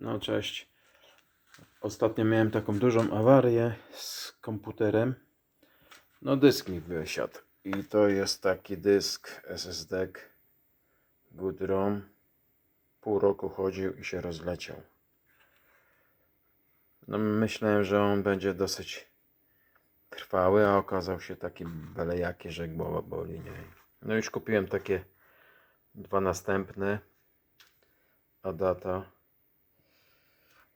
No cześć. Ostatnio miałem taką dużą awarię z komputerem. No dysk mi wysiadł. I to jest taki dysk SSD Good ROM. Pół roku chodził i się rozleciał. No myślałem, że on będzie dosyć trwały, a okazał się taki byle jaki, że głowa boli. Nie? No już kupiłem takie dwa następne. Adata.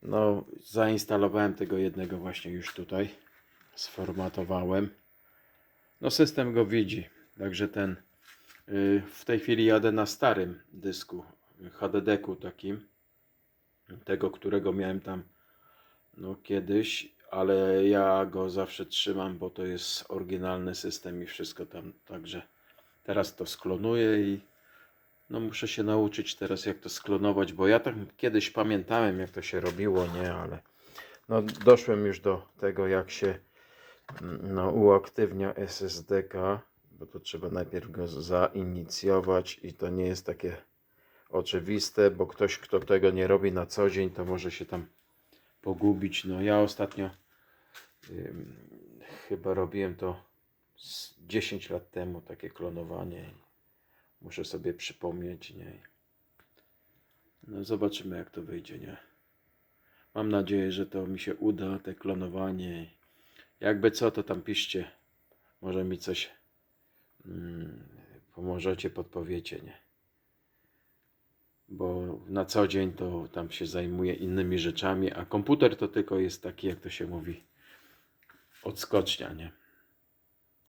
No, zainstalowałem tego jednego właśnie już tutaj. Sformatowałem. No, system go widzi. Także ten. y, w tej chwili jadę na starym dysku. HDD-ku takim. Tego, którego miałem tam no kiedyś, ale ja go zawsze trzymam, bo to jest oryginalny system i wszystko tam. Także teraz to sklonuję i no muszę się nauczyć teraz jak to sklonować, bo ja tak kiedyś pamiętałem jak to się robiło, nie, ale no doszłem już do tego jak się mm, no, uaktywnia SSD-ka, bo to trzeba najpierw go zainicjować i to nie jest takie oczywiste, bo ktoś kto tego nie robi na co dzień to może się tam pogubić. No ja ostatnio chyba robiłem to z 10 lat temu takie klonowanie. Muszę sobie przypomnieć, nie? No zobaczymy jak to wyjdzie, nie? Mam nadzieję, że to mi się uda, te klonowanie. Jakby co, to tam piszcie. Może mi coś mm, pomożecie, podpowiecie, nie? Bo na co dzień to tam się zajmuję innymi rzeczami, a komputer to tylko jest taki, jak to się mówi, odskocznia, nie?